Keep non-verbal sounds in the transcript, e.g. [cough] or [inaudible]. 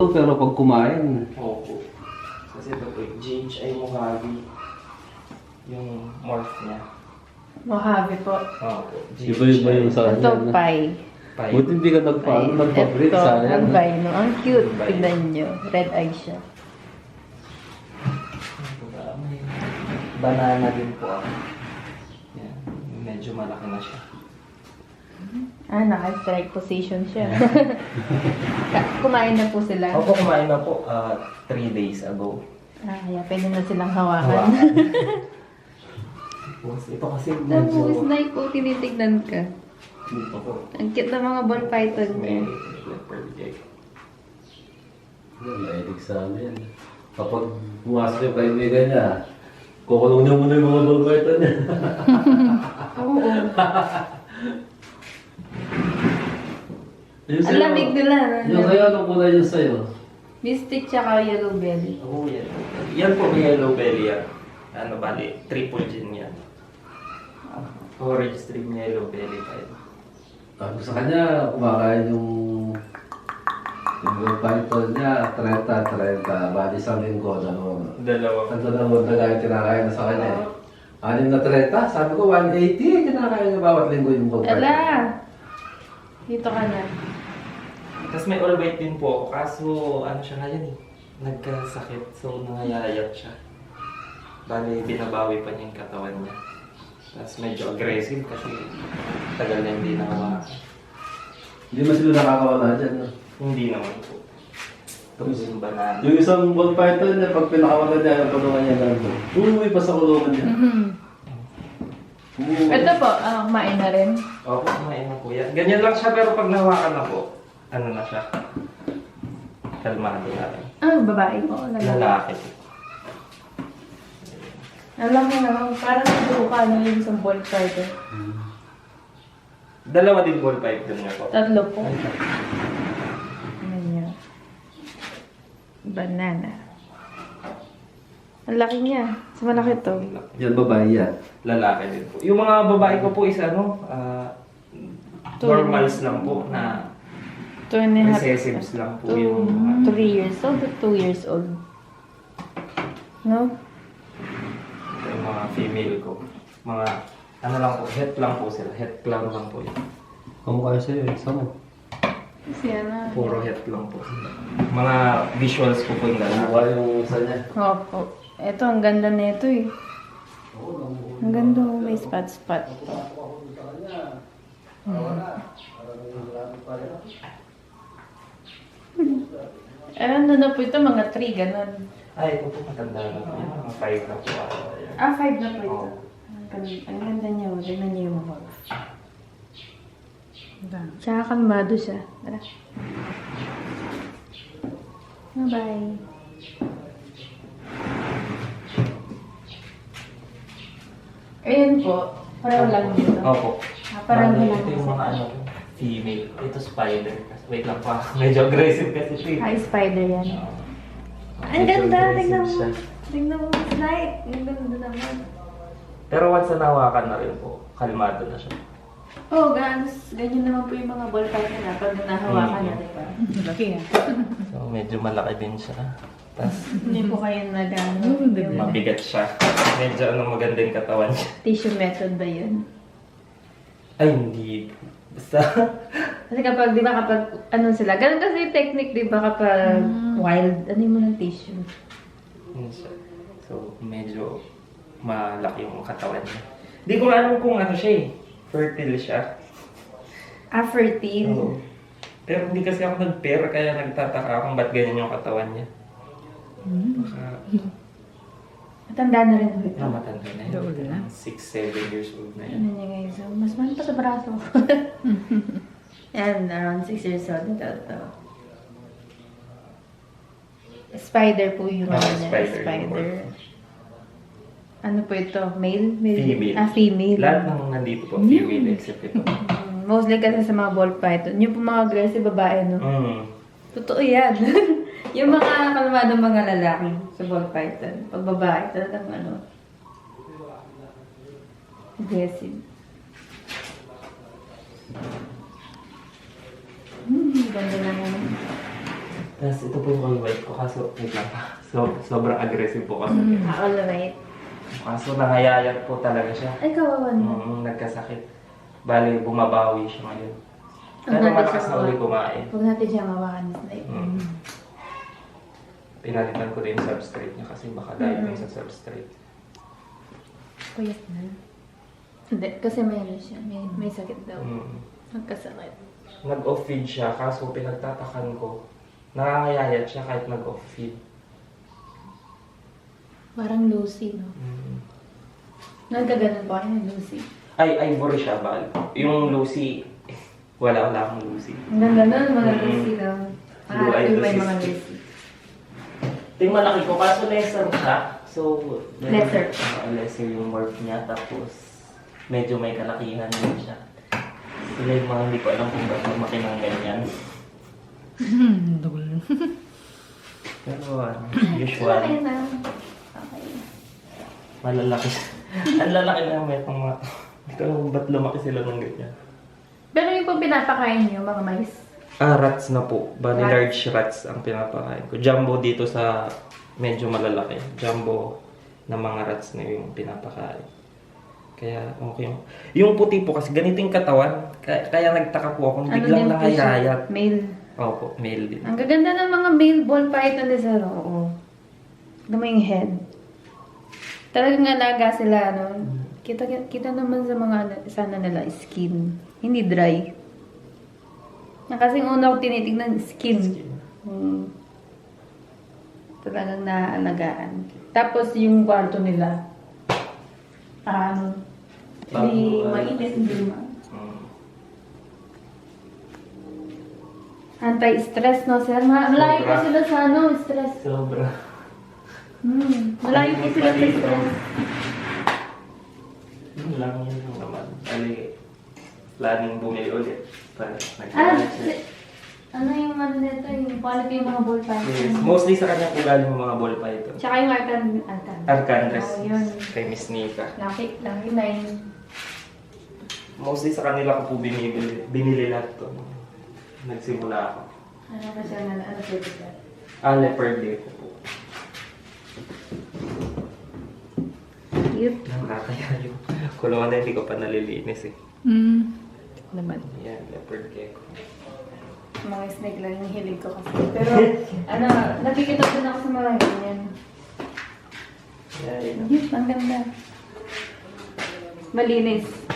Pero pag kumain, Opo. Kasi ito po, GHI Mojave. Yung morph niya. Mojave po. Opo. iba-iba yung sa Ito, kanya. pie. Pie. Buti hindi ka nagpaano, Pie. nagpa-break Ito, sayang. albino. Ang cute. Albino. Tignan nyo. Red eye siya. May Banana din po ako. Yan. Medyo malaki na siya. Ah, naka-strike position siya. [laughs] Kumain na po sila. Opo, kumain na po 3 days ago. Ah, kaya pwede na silang hawakan. Hawakan. [laughs] Tapos ito kasi Tapos, medyo... snipe po, tinitignan ka. Dito po. Ang cute ng mga ball python May leopard egg. Yan, Mahilig sa amin. Kapag pumasok yung kaibigan niya, kukulong niya muna yung mga bulbaitan niya. [laughs] Oo. Yung Ang sa'yo, lamig nila. Yung sa'yo, anong kulay yung sa'yo? Mystic tsaka yellow belly. Oo, yan. Yan po may yellow belly yan. Ano bali, triple gin yan. Orange stream yellow belly pa yun. Sabi sa kanya, kumakain yung yung bulbaitan niya, 30-30. Bali isang linggo, dalawa. Dalawa. Ang dalawang taga yung kinakain na sa kanya eh. Anim na 30, sabi ko 180, kinakain niya bawat linggo yung bulbaitan. Ala! Dito ka na. Tapos may all white din po ako. Kaso ano siya ngayon eh. Nagkasakit. So nangayayat siya. Bali, binabawi pa niya yung katawan niya. Tapos medyo aggressive kasi tagal na hindi nakawakan. Hindi ba sila nakakawala dyan? No? Hindi naman po. Tapos yung banana. Yung isang ball python niya, pag pinakawala niya, yung kulungan niya nandun. Umuwi pa sa kulungan niya. Mhm. Umuwi. Ito po, ah, kumain na rin. Opo, kumain na po yan. Ganyan lang siya pero pag nawakan na po, ano na siya? Kalmado na rin. Ah, babae po. Lalaki. Lalaki. Alam mo naman, parang nagbuka na yung isang ball python. Dalawa din ball pipe doon niya po. Tatlo po. Ano niya? Banana. Ang laki niya. Mas malaki to. Yan babae yan. Lalaki din po. Yung mga babae ko po is ano, ah, Two. normals lang po na Two and a half. recessives lang po Two, yung mga- three years old or two years old. No? ito yung mga female ko. Mga ano lang po, het lang po sila. Het lang lang po yun. Kamukha sa'yo eh. Sama. Kasi ano. Puro het lang po sila. Mga visuals ko po yung dalawa. Yung isa niya. Opo. Ito, ang ganda na ito eh. Ang ganda, oh, may spot-spot. Eh, ano na po ito? Mga 3, ganun. Ay, ito po matanda na po. Mga five na po. Ah, 5 na po ito. Oo. Ang ganda, ang ganda niya. oh. Tignan niyo yung mukha. Tsaka kalmado siya. Tara. Bye-bye. Ayan po. Pareho lang dito. Opo. Ah, parang Bali, lang Ito yung mga ano, female. Ito spider. Wait lang pa. [laughs] Medyo aggressive kasi ito eh. Hi, spider yan. Oo. Ang Medyo ganda. aggressive Tignan mo. siya. Tignan mo. Snipe. Ang ganda naman. Pero once na nawakan na rin po, kalmado na siya. Oh, ganos. Ganyan naman po yung mga ball python na pag nahawakan na, di ba? [laughs] Laki ah. So medyo malaki din siya. Tapos Hindi po kayo nagano. yung mabigat siya. Medyo ano maganda yung katawan niya. tissue method ba yun? Ay, hindi. Basta, Kasi kapag, di ba, kapag, ano sila, ganun kasi yung technique, di ba, kapag wild, ano yung mga tissue? yun siya. So, medyo malaki yung katawan niya. Hindi ko alam kung ano siya eh. Fertile siya. Ah, fertile. Oo. Pero hindi kasi ako nag-pair, kaya nagtataka ako kung ba't ganyan yung katawan niya. Baka Matanda na rin po ito. na matanda na yun. Old na. 6-7 years old na Ano yan. niya guys, so, mas mahal pa sa braso. [laughs] And around 6 years old ito. ito. Spider po yung Ah, ano niya. spider yung Spider. Ano po ito? Male? Male? Female. Ah, female. Lahat ng nandito po, female except ito. Mm, Mostly kasi sa mga ball python. Yung po mga aggressive babae, no? Mm. Totoo yan. [laughs] yung mga kalmadong mga lalaki sa ball python. Pag babae, talagang ano, aggressive. Hmm, ganda naman. Tapos ito po yung all white ko, kaso wait lang. [laughs] So, sobrang aggressive po kasi. Mm. All right. Kaso nangayayat po talaga siya. Ay, kawawa mo. Mm, nagkasakit. Bali, bumabawi siya ngayon. Pero malakas na uli kumain. Huwag natin siya mawakan. Like, Mm. Pinalitan ko din yung substrate niya kasi baka dahil Mm. mm. sa substrate. Puyat na. Hindi, kasi may ano siya. May, may sakit daw. Mm. Magkasakit. Nag-off feed siya kaso pinagtatakan ko. Nangangayayat siya kahit nag-off feed. Parang Lucy, no? Mm. Nagkaganon ba kayo ng Lucy? Ay, Ivory siya, bal. Yung Lucy, wala, wala akong Lucy. Hanggang ganon, mga Mm. Lang. Blue Ah, eyed yung may mga Lucy. Ito yung malaki ko, kaso lesser siya. So, Lesser. Uh, lesser yung work niya, tapos medyo may kalakihan din siya. Sila yung mga hindi ko alam kung ba't lumaki ng ganyan. [laughs] Pero ano, usual, Okay na. Okay. malalaki. [laughs] Ang lalaki na may itong mga... Hindi ko alam kung ba't lumaki sila ng ganyan. Pero yung pag pinapakain niyo, mga mais. Ah, rats na po. Bali, Rats. large rats ang pinapakain ko. Jumbo dito sa medyo malalaki. Jumbo na mga rats na yung pinapakain. Kaya, okay. yung- Yung puti po kasi ganito yung katawan. Kaya, kaya nagtaka po ako. Biglang Ano po siya? nangayayat. Male. Opo, male din. Ang gaganda ng mga male ball python ni Sir. Oo. Tignan mo yung head. Talagang alaga sila, no? Kita, kita naman sa mga ano, sana nila, skin. Hindi dry. Na kasing una ko tinitignan, skin. Hmm. Talagang naaalagaan. Tapos yung kwarto nila, ano, hindi Bago, ah, mainit, hindi ma. Mm. Anti-stress, no, sir? Ma- Malayo Sobra. sila sa ano, stress. Sobra. Hmm. Malayo po sila sa stress. Yun lang yun lang naman. Bali, planning bumili ulit. Para Ah, si- ano yung ano nito, yung quality yung mga ball Yes. python. Mostly sa kanya po galing yung mga ball python. Tsaka yung arcan, arcan. Arcandres. Oh, yun. Kay Miss Nika. Laki, laki na yun. Mostly sa kanila ko po binibili, binili lahat to. Nagsimula ako. Ano ba siya na, ano pwede ka? Ah, leopard day ko po. Cute. Nakakaya yung kulungan na hindi ko pa nalilinis eh. Hmm. Naman. Yan, leopard gecko. Mga snake lang yung hilig ko kasi. Pero, ano, nakikita din ako sa mga ganyan. Yan, yun. Ang ganda. Malinis.